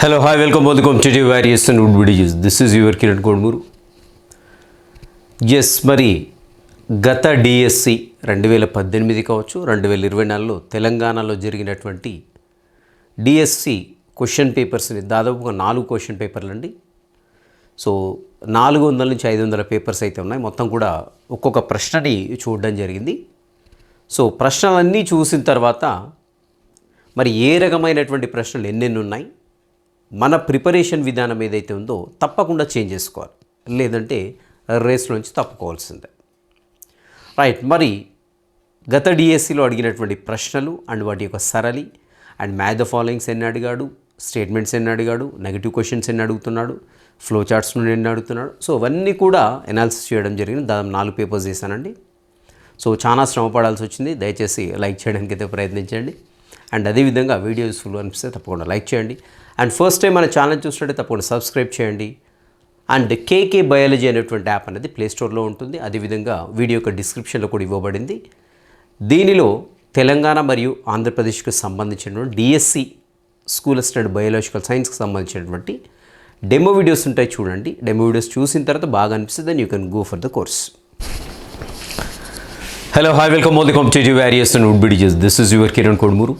Hello hi welcome both. The various and would విడిజెస్ this is your Kiran Kodmuru yes మరి గత DSC రెండు వేల పద్దెనిమిది కావచ్చు రెండు వేల ఇరవై నాలుగులో తెలంగాణలో జరిగినటువంటి డిఎస్సి క్వశ్చన్ పేపర్స్ని దాదాపుగా నాలుగు క్వశ్చన్ పేపర్లు అండి. సో నాలుగు వందల నుంచి ఐదు వందల పేపర్స్ అయితే ఉన్నాయి. మొత్తం కూడా ఒక్కొక్క ప్రశ్నని చూడడం జరిగింది. సో ప్రశ్నలన్నీ చూసిన తర్వాత మరి ఏ రకమైనటువంటి ప్రశ్నలు ఎన్నెన్ని ఉన్నాయి మన ప్రిపరేషన్ విధానం ఏదైతే ఉందో తప్పకుండా చేంజ్ చేసుకోవాలి. లేదంటే రేస్లోంచి తప్పుకోవాల్సిందే. రైట్ మరి గత డిఎస్సిలో అడిగినటువంటి ప్రశ్నలు అండ్ వాటి యొక్క సరళి అండ్ మ్యాథ్ ఫాలోయింగ్స్ ఎన్ని అడిగాడు? స్టేట్మెంట్స్ ఎన్ని అడిగాడు? నెగిటివ్ క్వశ్చన్స్ ఎన్ని అడుగుతున్నాడు? ఫ్లో చార్ట్స్ నుండి ఎన్ని అడుగుతున్నాడు? సో అవన్నీ కూడా ఎనాలిసిస్ చేయడం జరిగింది. దాదాపు నాలుగు పేపర్స్ చేశానండి. సో చాలా శ్రమ పడాల్సి వచ్చింది. దయచేసి లైక్ చేయడానికి అయితే ప్రయత్నించండి. అండ్ అదేవిధంగా వీడియో యూస్ఫుల్ అనిపిస్తే తప్పకుండా లైక్ చేయండి. అండ్ ఫస్ట్ టైం మన ఛానల్ చూస్తుంటే తప్పకుండా సబ్స్క్రైబ్ చేయండి. అండ్ కేకే బయాలజీ అనేటువంటి యాప్ అనేది ప్లే స్టోర్లో ఉంటుంది. అదేవిధంగా వీడియో యొక్క డిస్క్రిప్షన్లో కూడా ఇవ్వబడింది. దీనిలో తెలంగాణ మరియు ఆంధ్రప్రదేశ్కు సంబంధించినటువంటి డిఎస్సి స్కూల్ అసిస్టెంట్ బయాలజికల్ సైన్స్కి సంబంధించినటువంటి డెమో వీడియోస్ ఉంటాయి చూడండి. డెమో వీడియోస్ చూసిన తర్వాత బాగా అనిపిస్తుంది then you can go for the course hello hi welcome all the competitive various and would బిడిజెస్ this is your Kiran Kodmuru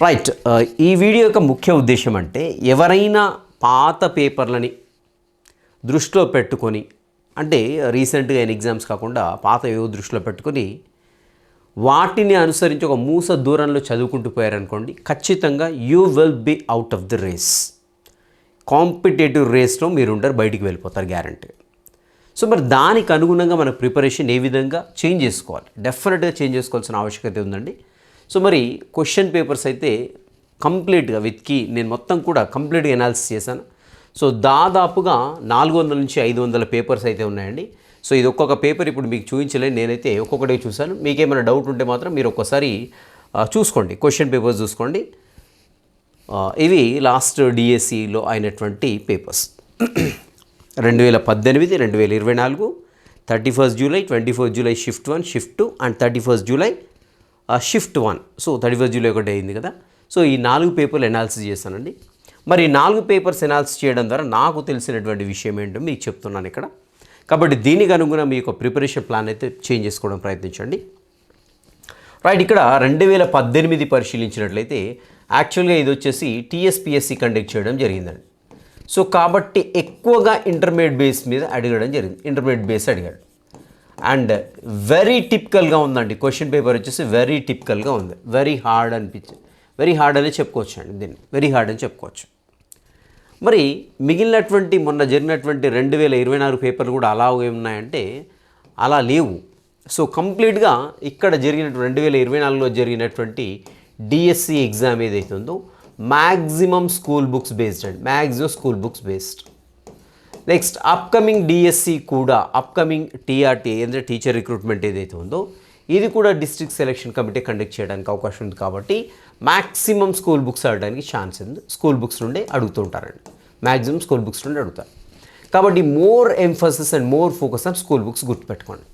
right uh, ఈ video యొక్క ముఖ్య ఉద్దేశం అంటే ఎవరైనా పాత పేపర్లని దృష్టిలో పెట్టుకొని అంటే రీసెంట్గా అయిన ఎగ్జామ్స్ కాకుండా పాత ఏవో దృష్టిలో పెట్టుకొని వాటిని అనుసరించి ఒక మూస దూరంలో చదువుకుంటూ పోయారనుకోండి ఖచ్చితంగా you will be out of the race competitive రేస్లో మీరు ఉంటారు బయటికి వెళ్ళిపోతారు గ్యారంటీ సో మరి దానికి అనుగుణంగా మన ప్రిపరేషన్ ఏ విధంగా చేంజ్ చేసుకోవాలి? డెఫినెట్గా చేంజ్ చేసుకోవాల్సిన ఆవశ్యకత ఉందండి. సో మరి క్వశ్చన్ పేపర్స్ అయితే కంప్లీట్గా వెతికి నేను మొత్తం కూడా కంప్లీట్గా ఎనాలిసిస్ చేశాను. సో దాదాపుగా నాలుగు వందల నుంచి ఐదు వందల పేపర్స్ అయితే ఉన్నాయండి. సో ఇది ఒక్కొక్క పేపర్ ఇప్పుడు మీకు చూపించలేదు నేనైతే ఒక్కొక్కటి చూశాను. మీకు ఏమైనా డౌట్ ఉంటే మాత్రం మీరు ఒక్కసారి చూసుకోండి క్వశ్చన్ పేపర్స్ చూసుకోండి. ఇవి లాస్ట్ డిఎస్సిలో అయినటువంటి పేపర్స్ రెండు వేల పద్దెనిమిది రెండు వేల ఇరవై నాలుగు thirty first July twenty four July shift one shift two and thirty first July shift one so thirty first July ఒకటి అయింది కదా. సో ఈ నాలుగు పేపర్లు ఎనాలిసిస్ చేశానండి. మరి నాలుగు పేపర్స్ ఎనాలిసిస్ చేయడం ద్వారా నాకు తెలిసినటువంటి విషయం ఏంటో మీకు చెప్తున్నాను ఇక్కడ. కాబట్టి దీనికి అనుగుణ మీ యొక్క ప్రిపరేషన్ ప్లాన్ అయితే చేంజ్ చేసుకోవడం ప్రయత్నించండి. రైట్ ఇక్కడ రెండు వేల పద్దెనిమిది పరిశీలించినట్లయితే యాక్చువల్గా ఇది వచ్చేసి టీఎస్పిఎస్సి కండక్ట్ చేయడం జరిగిందండి. సో కాబట్టి ఎక్కువగా ఇంటర్మీడియట్ బేస్ మీద అడగడం జరిగింది. ఇంటర్మీడియట్ బేస్ అడిగాడు. అండ్ వెరీ టిపికల్గా ఉందండి. క్వశ్చన్ పేపర్ వచ్చేసి వెరీ టిపికల్గా ఉంది. వెరీ హార్డ్ అనిపించింది వెరీ హార్డ్ అని చెప్పుకోవచ్చు అండి దీన్ని. వెరీ హార్డ్ అని చెప్పుకోవచ్చు. మరి మిగిలినటువంటి మొన్న జరిగినటువంటి రెండు వేల ఇరవై నాలుగు పేపర్లు కూడా అలా ఉన్నాయంటే అలా లేవు. సో కంప్లీట్గా ఇక్కడ జరిగినటువంటి రెండు వేల ఇరవై నాలుగులో జరిగినటువంటి డిఎస్సి ఎగ్జామ్ ఏదైతే ఉందో మ్యాక్సిమం స్కూల్ బుక్స్ బేస్డ్ అండి. Maximum school books based next upcoming DSC కూడా అప్కమింగ్ టీఆర్టీ ఏంటంటే టీచర్ రిక్రూట్మెంట్ ఏదైతే ఉందో ఇది కూడా డిస్ట్రిక్ట్ సెలక్షన్ కమిటీ కండక్ట్ చేయడానికి అవకాశం ఉంది కాబట్టి మ్యాక్సిమం స్కూల్ బుక్స్ అడగడానికి ఛాన్స్ ఉంది. స్కూల్ బుక్స్ నుండే అడుగుతుంటారండి మ్యాక్సిమం స్కూల్ బుక్స్ నుండి అడుగుతారు. కాబట్టి more emphasis and more focus on school books గుర్తుపెట్టుకోండి.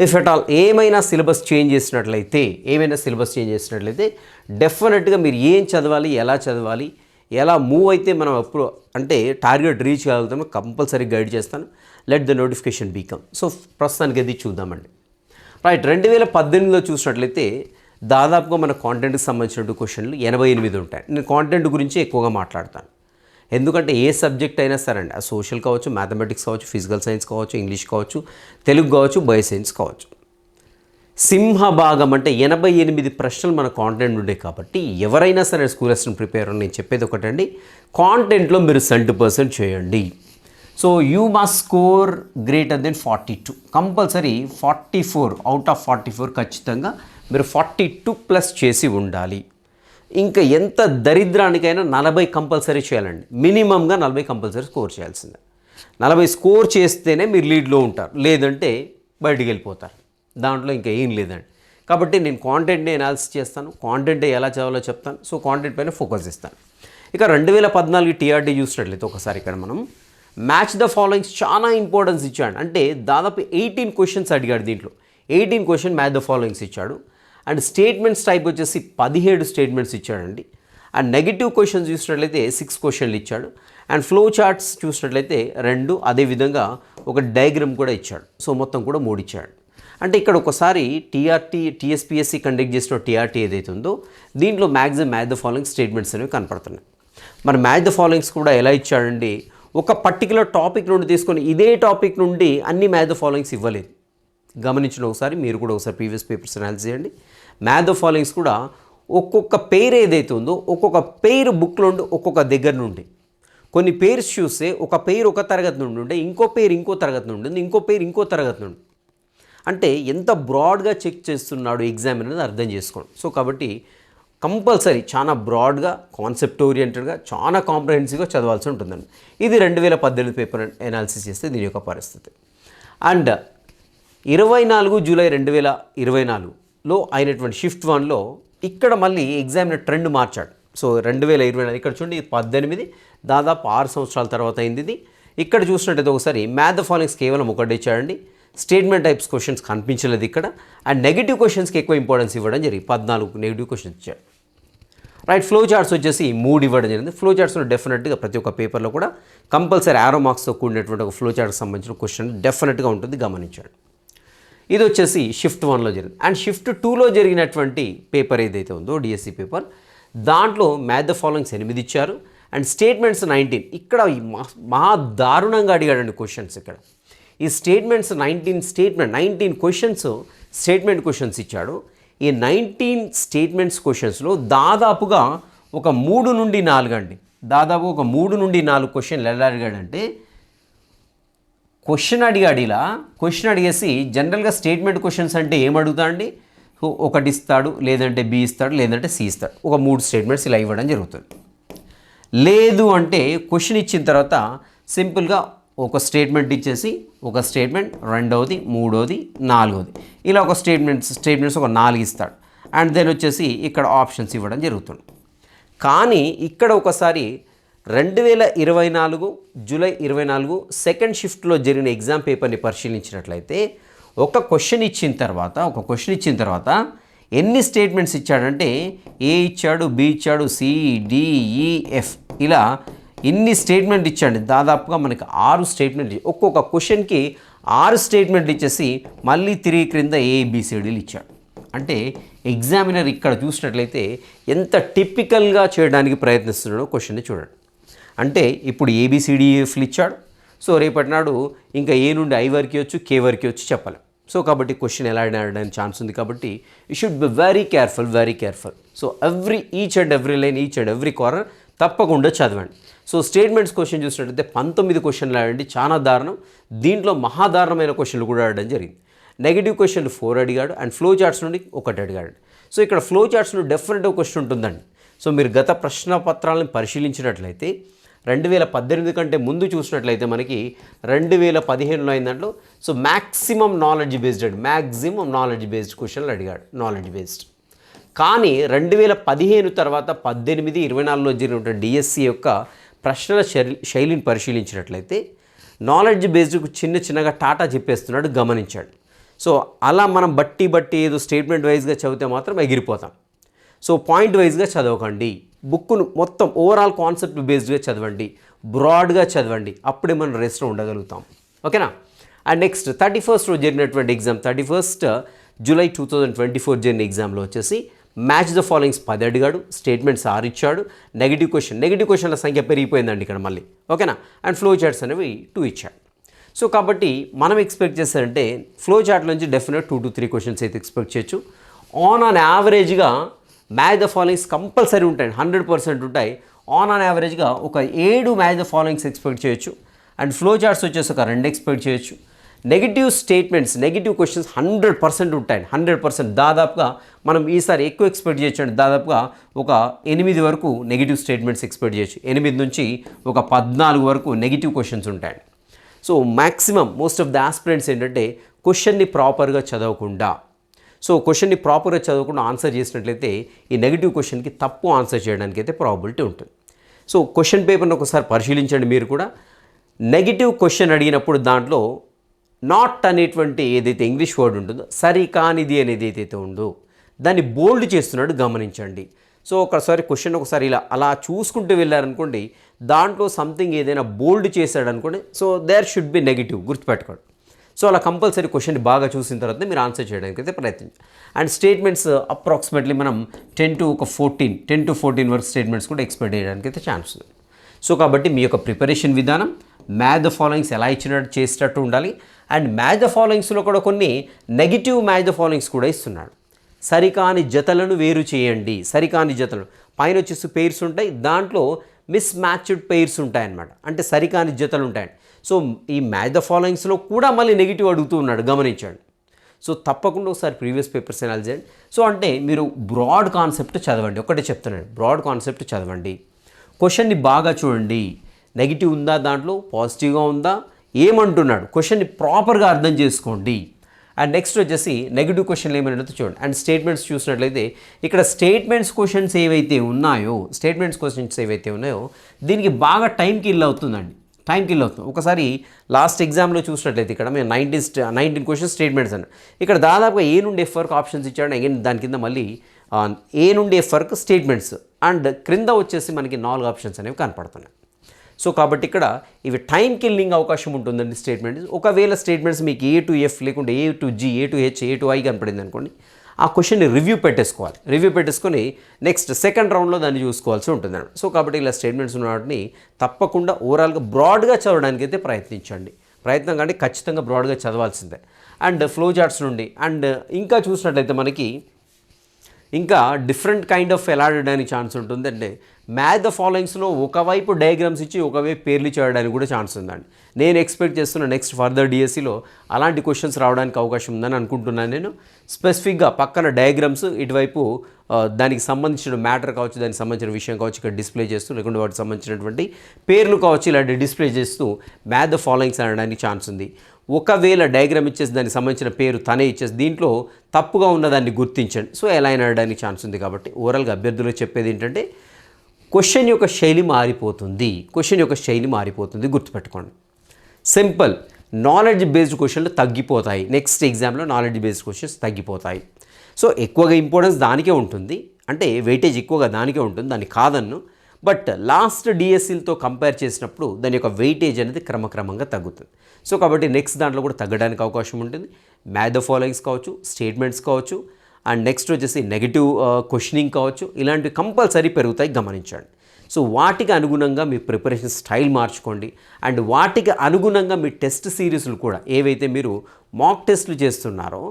ఇఫ్ ఎట్ ఆల్ ఏమైనా సిలబస్ చేంజ్ చేసినట్లయితే ఏమైనా సిలబస్ చేంజ్ చేసినట్లయితే డెఫినెట్గా మీరు ఏం చదవాలి ఎలా చదవాలి ఎలా మూవ్ అయితే మనం అప్పుడు అంటే టార్గెట్ రీచ్ కాగలుగుతామో కంపల్సరీ గైడ్ చేస్తాను. Let the notification become so ప్రస్తుతానికి అది చూద్దామండి. రైట్ రెండు వేల పద్దెనిమిదిలో చూసినట్లయితే దాదాపుగా మన కాంటెంట్కి సంబంధించిన క్వశ్చన్లు ఎనభై ఎనిమిది ఉంటాయి. నేను కాంటెంట్ గురించి ఎక్కువగా మాట్లాడతాను. ఎందుకంటే ఏ సబ్జెక్ట్ అయినా సరే అండి ఆ సోషల్ కావచ్చు మ్యాథమెటిక్స్ కావచ్చు ఫిజికల్ సైన్స్ కావచ్చు ఇంగ్లీష్ కావచ్చు తెలుగు కావచ్చు బయో సైన్స్ కావచ్చు. సింహ భాగం అంటే ఎనభై ఎనిమిది ప్రశ్నలు మన కాంటెంట్ ఉండే కాబట్టి ఎవరైనా సరే స్కూల్ అసిస్టెంట్ ప్రిపేర్ అని నేను చెప్పేది ఒకటండి. కాంటెంట్లో మీరు సెవెంటీ పర్సెంట్ చేయండి. So you must score greater than forty two compulsory forty four out of forty four ఖచ్చితంగా మీరు ఫార్టీ టూ ప్లస్ చేసి ఉండాలి. ఇంకా ఎంత దరిద్రానికైనా నలభై కంపల్సరీ చేయాలండి. మినిమంగా నలభై కంపల్సరీ స్కోర్ చేయాల్సిందే. నలభై స్కోర్ చేస్తేనే మీరు లీడ్లో ఉంటారు. లేదంటే బయటికి వెళ్ళిపోతారు. దాంట్లో ఇంకా ఏం లేదండి. కాబట్టి నేను కాంటెంట్ని ఎనాలిసిస్ చేస్తాను. కాంటెంట్ ఎలా చదవాలో చెప్తాను. సో కాంటెంట్ పైన ఫోకస్ ఇస్తాను ఇక రెండు వేల పద్నాలుగు టీఆర్డీ చూసినట్లయితే ఒకసారి ఇక్కడ మనం. మ్యాచ్ ద ఫాలోయింగ్స్ చాలా ఇంపార్టెన్స్ ఇచ్చాడు. అంటే దాదాపు ఎయిటీన్ క్వశ్చన్స్ అడిగాడు దీంట్లో. Eighteen question match the followings ఇచ్చాడు. అండ్ స్టేట్మెంట్స్ టైప్ వచ్చేసి పదిహేడు స్టేట్మెంట్స్ ఇచ్చాడండి. అండ్ నెగిటివ్ క్వశ్చన్స్ చూసినట్లయితే సిక్స్ క్వశ్చన్లు ఇచ్చాడు. అండ్ ఫ్లో చార్ట్స్ చూసినట్లయితే రెండు. అదేవిధంగా ఒక డయాగ్రామ్ కూడా ఇచ్చాడు. సో మొత్తం కూడా మూడు ఇచ్చాడు. అంటే ఇక్కడ ఒకసారి టీఆర్టీ టీఎస్పీఎస్సీ కండక్ట్ చేసిన టీఆర్టీ ఏదైతే ఉందో దీంట్లో maximum match the following statements అనేవి కనపడుతున్నాయి. మరి మ్యాచ్ ద ఫాలోయింగ్స్ కూడా ఎలా ఇచ్చాడండి? ఒక పర్టికులర్ టాపిక్ నుండి తీసుకొని ఇదే టాపిక్ నుండి అన్ని మ్యాథ్ ద ఫాలోయింగ్స్ ఇవ్వలేదు. గమనించిన ఒకసారి మీరు కూడా ఒకసారి ప్రీవియస్ పేపర్స్ అనాలిసిస్ చేయండి. మ్యాథ్ ద ఫాలోయింగ్స్ కూడా ఒక్కొక్క పేరు ఏదైతే ఉందో ఒక్కొక్క పేరు బుక్లో నుండి ఒక్కొక్క దగ్గర నుండి. కొన్ని పేర్స్ చూస్తే ఒక పేరు ఒక తరగతి నుండి ఉంటే ఇంకో పేరు ఇంకో తరగతి నుండి ఉంది ఇంకో పేరు ఇంకో తరగతి నుండి. అంటే ఎంత బ్రాడ్గా చెక్ చేస్తున్నాడు ఎగ్జామ్ అనేది అర్థం చేసుకోండి సో కాబట్టి కంపల్సరీ చాలా బ్రాడ్గా కాన్సెప్ట్ ఓరియంటెడ్గా చాలా కాంప్రహెన్సివ్గా చదవాల్సి ఉంటుందండి. ఇది రెండు వేల పద్దెనిమిది పేపర్ ఎనాలిసిస్ చేస్తే దీని యొక్క పరిస్థితి. అండ్ ఇరవై నాలుగు జూలై రెండు వేల ఇరవై నాలుగులో అయినటువంటి షిఫ్ట్ వన్లో ఇక్కడ మళ్ళీ ఎగ్జామ్ ట్రెండ్ మార్చాడు. సో రెండు వేల ఇరవై నాలుగు ఇక్కడ చూడండి పద్దెనిమిది దాదాపు ఆరు సంవత్సరాల తర్వాత అయింది ఇది. ఇక్కడ చూసినట్టయితే ఒకసారి మ్యాథ్ ఫాలోయింగ్స్ కేవలం ఒకటి ఇచ్చాడండి. స్టేట్మెంట్ టైప్స్ క్వశ్చన్స్ కనిపించలేదు ఇక్కడ. అండ్ నెగిటివ్ క్వశ్చన్స్కి ఎక్కువ ఇంపార్టెన్స్ ఇవ్వడం జరిగింది. పద్నాలుగు నెగిటివ్ క్వశ్చన్స్ ఇచ్చాడు రైట్ ఫ్లో చార్ట్స్ వచ్చేసి మూడు ఇవ్వడం జరిగింది. ఫ్లో చార్ట్స్లో డెఫినెట్గా ప్రతి ఒక్క పేపర్లో కూడా కంపల్సరీ ఆరో మార్క్స్తో కూడినటువంటి ఒక ఫ్లో చార్ట్కి సంబంధించిన క్వశ్చన్ డెఫినెట్గా ఉంటుంది గమనించాడు. ఇది వచ్చేసి షిఫ్ట్ వన్లో జరిగింది. అండ్ షిఫ్ట్ టూలో జరిగినటువంటి పేపర్ ఏదైతే ఉందో డిఎస్సి పేపర్ దాంట్లో మ్యాథ్ ద ఫాలోయింగ్స్ ఎనిమిది ఇచ్చారు. అండ్ స్టేట్మెంట్స్ నైన్టీన్ ఇక్కడ మహా- మహా దారుణంగా అడిగాడండి క్వశ్చన్స్ ఇక్కడ. ఈ statements nineteen statement nineteen questions statement questions ఇచ్చాడు. ఈ నైన్టీన్ స్టేట్మెంట్స్ క్వశ్చన్స్లో దాదాపుగా ఒక మూడు నుండి నాలుగు అండి. దాదాపు ఒక మూడు నుండి నాలుగు క్వశ్చన్లు ఎలా అడిగాడంటే క్వశ్చన్ అడిగాడు ఇలా. క్వశ్చన్ అడిగేసి జనరల్గా స్టేట్మెంట్ క్వశ్చన్స్ అంటే ఏం అడుగుతా అండి? సో ఒకటి ఇస్తాడు లేదంటే బి ఇస్తాడు లేదంటే సి ఇస్తాడు. ఒక మూడు స్టేట్మెంట్స్ ఇలా ఇవ్వడం జరుగుతుంది. లేదు అంటే క్వశ్చన్ ఇచ్చిన తర్వాత సింపుల్గా ఒక స్టేట్మెంట్ ఇచ్చేసి ఒక స్టేట్మెంట్ రెండవది మూడవది నాలుగవది. ఇలా ఒక స్టేట్మెంట్స్ స్టేట్మెంట్స్ ఒక నాలుగు ఇస్తాడు. అండ్ దెన్ వచ్చేసి ఇక్కడ ఆప్షన్స్ ఇవ్వడం జరుగుతుంది. కానీ ఇక్కడ ఒకసారి రెండు వేల ఇరవై నాలుగు జూలై ఇరవై నాలుగు సెకండ్ షిఫ్ట్లో జరిగిన ఎగ్జామ్ పేపర్ని పరిశీలించినట్లయితే ఒక క్వశ్చన్ ఇచ్చిన తర్వాత ఒక క్వశ్చన్ ఇచ్చిన తర్వాత ఎన్ని స్టేట్మెంట్స్ ఇచ్చాడంటే ఏ ఇచ్చాడు బి ఇచ్చాడు సి డిఈఎఫ్ ఇలా ఇన్ని స్టేట్మెంట్ ఇచ్చండి. దాదాపుగా మనకి ఆరు స్టేట్మెంట్ ఒక్కొక్క క్వశ్చన్కి ఆరు స్టేట్మెంట్లు ఇచ్చేసి మళ్ళీ తిరిగి క్రింద ఏబిసిడీలు ఇచ్చాడు. అంటే ఎగ్జామినర్ ఇక్కడ చూసినట్లయితే ఎంత టిపికల్గా చేయడానికి ప్రయత్నిస్తున్నాడో క్వశ్చన్ని చూడండి. అంటే ఇప్పుడు ఏబిసిడిఎఫ్లు e, ఇచ్చాడు. సో రేపటి నాడు ఇంకా ఏ నుండి ఐ వరకు వచ్చు కే వరకు వచ్చి చెప్పలేం. సో కాబట్టి క్వశ్చన్ ఎలా అడగడానికి ఛాన్స్ ఉంది కాబట్టి you should be very careful very careful so every each and every line each and every corner తప్పకుండా చదవండి. సో స్టేట్మెంట్స్ క్వశ్చన్ చూసినట్టయితే పంతొమ్మిది క్వశ్చన్లు అడండి చాలా దారుణం. దీంట్లో మహాదారుణమైన క్వశ్చన్లు కూడా అడగడం జరిగింది. నెగిటివ్ క్వశ్చన్లు ఫోర్ అడిగాడు అండ్ ఫ్లో చార్ట్స్ నుండి ఒకటి అడిగాడు. సో ఇక్కడ ఫ్లో చార్ట్స్లో నుండి డెఫినెట్గా క్వశ్చన్ ఉంటుందండి. సో మీరు గత ప్రశ్న పత్రాలను పరిశీలించినట్లయితే రెండు వేల పద్దెనిమిది కంటే ముందు చూసినట్లయితే మనకి రెండు వేల పదిహేనులో అయిన దాంట్లో so maximum knowledge based maximum knowledge based క్వశ్చన్లు అడిగాడు. నాలెడ్జ్ బేస్డ్ కానీ రెండు వేల పదిహేను తర్వాత పద్దెనిమిది ఇరవై నాలుగులో జరిగినటువంటి డిఎస్సి యొక్క ప్రశ్నల శైలిని పరిశీలించినట్లయితే నాలెడ్జ్ బేస్డ్ చిన్న చిన్నగా టాటా చెప్పేస్తున్నాడు గమనించాడు. సో అలా మనం బట్టి బట్టి ఏదో స్టేట్మెంట్ వైజ్గా చదివితే మాత్రం ఎగిరిపోతాం. సో పాయింట్ వైజ్గా చదవకండి. బుక్ను మొత్తం ఓవరాల్ కాన్సెప్ట్ బేస్డ్గా చదవండి. బ్రాడ్గా చదవండి. అప్పుడే మనం రెస్ట్లో ఉండగలుగుతాం. ఓకేనా? అండ్ నెక్స్ట్ థర్టీ ఫస్ట్ రోజు జరిగినటువంటి exam thirty first July two thousand twenty four జరిగిన ఎగ్జామ్లో వచ్చేసి మ్యాచ్ ద ఫాలోయింగ్స్ పది అడిగాడు స్టేట్మెంట్స్ ఆరు ఇచ్చాడు నెగిటివ్ క్వశ్చన్ నెగిటివ్ క్వశ్చన్ల సంఖ్య పెరిగిపోయిందండి ఇక్కడ మళ్ళీ. ఓకేనా? అండ్ ఫ్లో చార్ట్స్ అనేవి టూ ఇచ్చాడు. సో కాబట్టి మనం ఎక్స్పెక్ట్ చేస్తారంటే ఫ్లో చార్ట్ నుంచి definite two to three questions అయితే ఎక్స్పెక్ట్ చేయొచ్చు. ఆన్ ఆన్ యావరేజ్గా మ్యాచ్ ద ఫాలోయింగ్స్ కంపల్సరీ ఉంటాయి హండ్రెడ్ పర్సెంట్ ఉంటాయి. ఆన్ ఆన్ యావరేజ్గా ఒక ఏడు మ్యాచ్ ద ఫాలోయింగ్స్ ఎక్స్పెక్ట్ చేయొచ్చు. అండ్ ఫ్లో చార్ట్స్ వచ్చేసి ఒక రెండు ఎక్స్పెక్ట్ చేయొచ్చు. Negative statements negative questions hundred percent ఉంటాయి. హండ్రెడ్ పర్సెంట్ దాదాపుగా మనం ఈసారి ఎక్కువ ఎక్స్పెక్ట్ చేయొచ్చు దాదాపుగా ఒక ఎనిమిది వరకు నెగిటివ్ స్టేట్మెంట్స్ ఎక్స్పెక్ట్ చేయొచ్చు. ఎనిమిది నుంచి ఒక పద్నాలుగు వరకు నెగిటివ్ క్వశ్చన్స్ ఉంటాయి so maximum most of the aspirants ఏంటంటే క్వశ్చన్ని ప్రాపర్గా చదవకుండా. సో క్వశ్చన్ని ప్రాపర్గా చదవకుండా ఆన్సర్ చేసినట్లయితే ఈ నెగిటివ్ క్వశ్చన్కి తప్పు ఆన్సర్ చేయడానికి అయితే ప్రాబిలిటీ ఉంటుంది. సో క్వశ్చన్ పేపర్ని ఒకసారి పరిశీలించండి మీరు కూడా. నెగిటివ్ క్వశ్చన్ అడిగినప్పుడు దాంట్లో నాట్ అనేటువంటి ఏదైతే ఇంగ్లీష్ వర్డ్ ఉంటుందో సరి కానిది అనేది ఏదైతే ఉందో దాన్ని బోల్డ్ చేస్తున్నాడు గమనించండి. సో ఒకసారి క్వశ్చన్ ఒకసారి ఇలా అలా చూసుకుంటూ వెళ్ళారనుకోండి దాంట్లో సంథింగ్ ఏదైనా బోల్డ్ చేశాడు అనుకోండి so there should be negative గుర్తుపెట్టుకోండి. సో అలా కంపల్సరీ క్వశ్చన్ బాగా చూసిన తర్వాత మీరు ఆన్సర్ చేయడానికి అయితే ప్రయత్నించండి అండ్ స్టేట్మెంట్స్ అప్రాక్సిమేట్లీ మనం టెన్ టు ఒక ఫోర్టీన్ టెన్ టు ఫోర్టీన్ వరకు స్టేట్మెంట్స్ కూడా ఎక్స్పెక్ట్ చేయడానికి అయితే ఛాన్స్ ఉంది. సో కాబట్టి మీ యొక్క ప్రిపరేషన్ విధానం మ్యాథ్ ద ఫాలోయింగ్స్ ఎలా ఇచ్చినట్టు చేసేటట్టు ఉండాలి. అండ్ మ్యాచ్ ద ఫాలోయింగ్స్లో కూడా కొన్ని నెగిటివ్ మ్యాచ్ ద ఫాలోయింగ్స్ కూడా ఇస్తున్నాడు. సరికాని జతలను వేరు చేయండి. సరికాని జతలు. పైన వచ్చేసి పెయిర్స్ ఉంటాయి. దాంట్లో మిస్ మ్యాచ్డ్ పేర్స్ ఉంటాయన్నమాట. అంటే సరికాని జతలు ఉంటాయి సో ఈ మ్యాచ్ ద ఫాలోయింగ్స్లో కూడా మళ్ళీ నెగిటివ్ అడుగుతూ ఉన్నాడు. గమనించండి. సో తప్పకుండా ఒకసారి ప్రీవియస్ పేపర్స్ ఎనాలిజ్ చేయండి. సో అంటే మీరు బ్రాడ్ కాన్సెప్ట్ చదవండి. ఒకటే చెప్తున్నాను. బ్రాడ్ కాన్సెప్ట్ చదవండి. క్వశ్చన్ని బాగా చూడండి. నెగిటివ్ ఉందా దాంట్లో? పాజిటివ్గా ఉందా? ఏమంటున్నాడు? క్వశ్చన్ని ప్రాపర్గా అర్థం చేసుకోండి. అండ్ నెక్స్ట్ వచ్చేసి నెగిటివ్ క్వశ్చన్లు ఏమైనా చూడండి. అండ్ స్టేట్మెంట్స్ చూసినట్లయితే ఇక్కడ స్టేట్మెంట్స్ క్వశ్చన్స్ ఏవైతే ఉన్నాయో స్టేట్మెంట్స్ క్వశ్చన్స్ ఏవైతే ఉన్నాయో దీనికి బాగా టైం కిల్ అవుతుందండి. టైం కిల్ అవుతుంది. ఒకసారి లాస్ట్ ఎగ్జామ్లో చూసినట్లయితే ఇక్కడ మేము నైన్టీన్ నైన్టీన్ క్వశ్చన్ స్టేట్మెంట్స్ అన్న. ఇక్కడ దాదాపుగా ఏ నుండి ఎఫ్ వరకు ఆప్షన్స్ ఇచ్చాడు. అగైన్ దాని కింద మళ్ళీ uh, ఏ నుండి ఎఫ్ వరకు స్టేట్మెంట్స్ అండ్ క్రింద వచ్చేసి మనకి నాలుగు ఆప్షన్స్ అనేవి కనపడుతున్నాయి. సో కాబట్టి ఇక్కడ ఇవి టైం కిల్లింగ్ అవకాశం ఉంటుందండి స్టేట్మెంట్ ఒకవేళ స్టేట్మెంట్స్ మీకు ఏ టు ఎఫ్ లేకుంటే A to G A to H A to I కనపడింది అనుకోండి ఆ క్వశ్చన్ని రివ్యూ పెట్టేసుకోవాలి. రివ్యూ పెట్టేసుకొని నెక్స్ట్ సెకండ్ రౌండ్లో దాన్ని చూసుకోవాల్సి ఉంటుంది సో కాబట్టి ఇలా స్టేట్మెంట్స్ ఉన్న వాటిని తప్పకుండా ఓవరాల్గా బ్రాడ్గా చదవడానికి అయితే ప్రయత్నించండి. ప్రయత్నం కానీ ఖచ్చితంగా బ్రాడ్గా చదవాల్సిందే. అండ్ ఫ్లో చార్ట్స్ నుండి అండ్ ఇంకా చూసినట్లయితే మనకి ఇంకా డిఫరెంట్ కైండ్ ఆఫ్ ఎలాడడానికి ఛాన్స్ ఉంటుంది అంటే మ్యాథ్ ద ఫాలోయింగ్స్లో ఒకవైపు డయాగ్రామ్స్ ఇచ్చి ఒకవైపు పేర్లు చేయడానికి కూడా ఛాన్స్ ఉందండి. నేను ఎక్స్పెక్ట్ చేస్తున్న నెక్స్ట్ ఫర్దర్ డిఎస్సిలో అలాంటి క్వశ్చన్స్ రావడానికి అవకాశం ఉందని అనుకుంటున్నాను నేను. స్పెసిఫిక్గా పక్కన డయాగ్రామ్స్ ఇటువైపు దానికి సంబంధించిన మ్యాటర్ కావచ్చు దానికి సంబంధించిన విషయం కావచ్చు ఇక్కడ డిస్ప్లే చేస్తూ లేకుంటే వాటికి సంబంధించినటువంటి పేర్లు కావచ్చు ఇలాంటి డిస్ప్లే చేస్తూ మ్యాథ్ ద ఫాలోయింగ్స్ అనడానికి ఛాన్స్ ఉంది. ఒకవేళ డయాగ్రామ్ ఇచ్చేసి దానికి సంబంధించిన పేరు తనే ఇచ్చేసి దీంట్లో తప్పుగా ఉన్నదాన్ని గుర్తించండి. సో ఎలా అయినా అనడానికి ఛాన్స్ ఉంది కాబట్టి ఓవరాల్గా అభ్యర్థులు చెప్పేది ఏంటంటే క్వశ్చన్ యొక్క శైలి మారిపోతుంది. క్వశ్చన్ యొక్క శైలి మారిపోతుంది. గుర్తుపెట్టుకోండి. సింపుల్. నాలెడ్జ్ బేస్డ్ క్వశ్చన్లు తగ్గిపోతాయి. నెక్స్ట్ ఎగ్జామ్లో నాలెడ్జ్ బేస్డ్ క్వశ్చన్స్ తగ్గిపోతాయి. సో ఎక్కువగా ఇంపార్టెన్స్ దానికే ఉంటుంది. అంటే వెయిటేజ్ ఎక్కువగా దానికే ఉంటుంది. దాన్ని కాదన్ను. బట్ లాస్ట్ డిఎస్సీలతో కంపేర్ చేసినప్పుడు దాని యొక్క వెయిటేజ్ అనేది క్రమక్రమంగా తగ్గుతుంది. సో కాబట్టి నెక్స్ట్ దాంట్లో కూడా తగ్గడానికి అవకాశం ఉంటుంది. మ్యాథ్ ఫాలోయింగ్స్ కావచ్చు స్టేట్మెంట్స్ కావచ్చు అండ్ నెక్స్ట్ వచ్చేసి నెగిటివ్ క్వశ్చనింగ్ uh, కావచ్చు. ఇలాంటివి కంపల్సరీ పెరుగుతాయి గమనించండి. సో వాటికి అనుగుణంగా మీ ప్రిపరేషన్ స్టైల్ మార్చుకోండి. అండ్ వాటికి అనుగుణంగా మీ టెస్ట్ సిరీస్లు కూడా ఏవైతే మీరు మాక్ టెస్ట్లు చేస్తున్నారో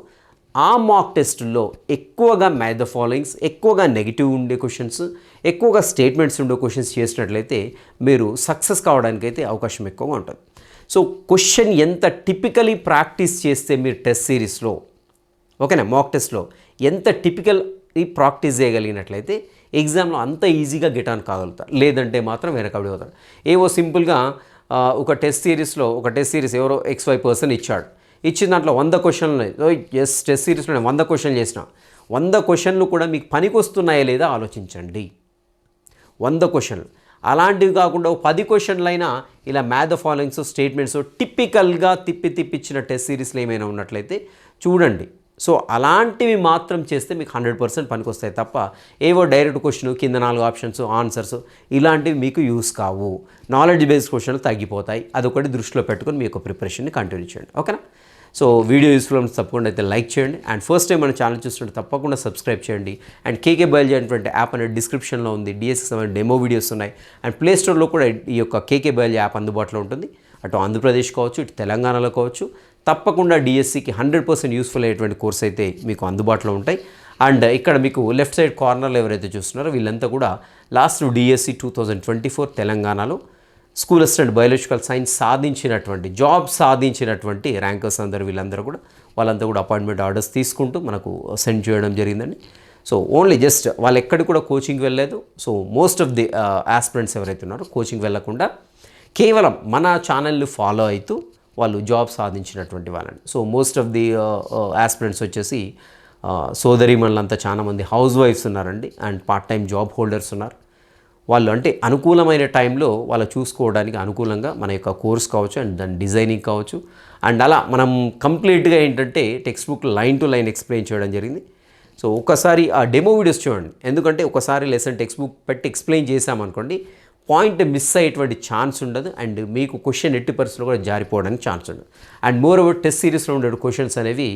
ఆ మాక్ టెస్టుల్లో ఎక్కువగా మ్యాథ్ ద ఫాలోయింగ్స్ ఎక్కువగా నెగిటివ్ ఉండే క్వశ్చన్స్ ఎక్కువగా స్టేట్మెంట్స్ ఉండే క్వశ్చన్స్ చేసినట్లయితే మీరు సక్సెస్ కావడానికి అయితే అవకాశం ఎక్కువగా ఉంటుంది. సో క్వశ్చన్ ఎంత టిపికలీ ప్రాక్టీస్ చేస్తే మీరు టెస్ట్ సిరీస్లో ఓకేనా మాక్ టెస్ట్లో ఎంత టిపికల్ ఈ ప్రాక్టీస్ చేయగలిగినట్లయితే ఎగ్జామ్లో అంత ఈజీగా గెట్ ఆన్ కాగలుగుతారు. లేదంటే మాత్రం వెనకబడి అవుతాడు ఏవో సింపుల్గా ఒక టెస్ట్ సిరీస్లో ఒక టెస్ట్ సిరీస్ ఎవరో ఎక్స్ వై పర్సన్ ఇచ్చాడు. ఇచ్చిన దాంట్లో వంద క్వశ్చన్లు ఎస్ టెస్ట్ సిరీస్లో నేను వంద క్వశ్చన్లు చేసిన. వంద క్వశ్చన్లు కూడా మీకు పనికొస్తున్నాయా లేదా ఆలోచించండి. వంద క్వశ్చన్లు. అలాంటివి కాకుండా పది క్వశ్చన్లు అయినా ఇలా మ్యాథ్ ఫాలోయింగ్స్ స్టేట్మెంట్స్ టిపికల్గా తిప్పి తిప్పిచ్చిన టెస్ట్ సిరీస్లు ఏమైనా ఉన్నట్లయితే చూడండి. సో అలాంటివి మాత్రం చేస్తే మీకు హండ్రెడ్ పర్సెంట్ పనికొస్తాయి తప్ప ఏవో డైరెక్ట్ క్వశ్చన్ కింద నాలుగు ఆప్షన్స్ ఆన్సర్స్ ఇలాంటివి మీకు యూస్ కావు. నాలెడ్జ్ బేస్డ్ క్వశ్చన్లు తగ్గిపోతాయి. అదొకటి దృష్టిలో పెట్టుకొని మీ యొక్క ప్రిపరేషన్ని కంటిన్యూ చేయండి. ఓకేనా? సో వీడియో యూస్ఫుల్ అని తప్పకుండా అయితే లైక్ చేయండి. అండ్ ఫస్ట్ టైం మన ఛానల్ చూస్తుంటే తప్పకుండా సబ్స్క్రైబ్ చేయండి. అండ్ కేకే బయలుజీ అనేటువంటి యాప్ అనేది డిస్క్రిప్షన్లో ఉంది. డిఎస్కి సంబంధించిన డెమో వీడియోస్ ఉన్నాయి. అండ్ ప్లే స్టోర్లో కూడా ఈ యొక్క కేకే బయలుజీ యాప్ అందుబాటులో ఉంటుంది. అటు ఆంధ్రప్రదేశ్ కావచ్చు ఇటు తెలంగాణలో కావచ్చు. తప్పకుండా డిఎస్సికి హండ్రెడ్ పర్సెంట్ యూస్ఫుల్ అయ్యేటువంటి కోర్స్ అయితే మీకు అందుబాటులో ఉంటాయి. అండ్ ఇక్కడ మీకు లెఫ్ట్ సైడ్ కార్నర్లో ఎవరైతే చూస్తున్నారో వీళ్ళంతా కూడా last DSC two thousand twenty four తెలంగాణలో. స్కూల్ అసిస్టెంట్ బయాలజికల్ సైన్స్ సాధించినటువంటి జాబ్ సాధించినటువంటి ర్యాంకర్స్ అందరు వీళ్ళందరూ కూడా వాళ్ళంతా కూడా అపాయింట్మెంట్ ఆర్డర్స్ తీసుకుంటూ మనకు సెండ్ చేయడం జరిగిందండి. సో ఓన్లీ జస్ట్ వాళ్ళు ఎక్కడికి కూడా కోచింగ్ వెళ్ళలేదు. So most of the aspirants ఎవరైతే ఉన్నారో కోచింగ్ వెళ్ళకుండా కేవలం మన ఛానల్ని ఫాలో అవుతూ వాళ్ళు జాబ్ సాధించినటువంటి వాళ్ళని so most of the aspirants వచ్చేసి సోదరిమణులంతా చాలామంది హౌస్ వైఫ్స్ ఉన్నారండి. And part time job holders ఉన్నారు. వాళ్ళు అంటే అనుకూలమైన టైంలో వాళ్ళు చూసుకోవడానికి అనుకూలంగా మన యొక్క కోర్స్ కావచ్చు అండ్ దాని డిజైనింగ్ కావచ్చు. అండ్ అలా మనం కంప్లీట్గా ఏంటంటే textbook line to line explain చేయడం జరిగింది. సో ఒకసారి ఆ డెమో వీడియోస్ చూడండి. ఎందుకంటే ఒకసారి లెసన్ టెక్స్ట్ బుక్ పెట్టి ఎక్స్ప్లెయిన్ చేసామనుకోండి పాయింట్ మిస్ అయ్యేటువంటి ఛాన్స్ ఉండదు అండ్ మీకు క్వశ్చన్ ఎట్టి పరిస్థితుల్లో కూడా జారిపోవడానికి ఛాన్స్ ఉండదు. అండ్ మోర్ ఓవర్ టెస్ట్ సిరీస్లో ఉండే క్వశ్చన్స్ అనేవి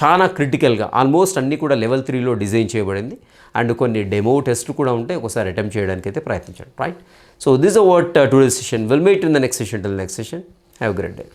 చాలా క్రిటికల్గా ఆల్మోస్ట్ అన్నీ కూడా లెవెల్ త్రీలో డిజైన్ చేయబడింది. అండ్ కొన్ని డెమో టెస్ట్ కూడా ఉంటాయి ఒకసారి అటెంప్ట్ చేయడానికి అయితే ప్రయత్నించండి. Right so this uh what today session will meet in the next session till next session have great day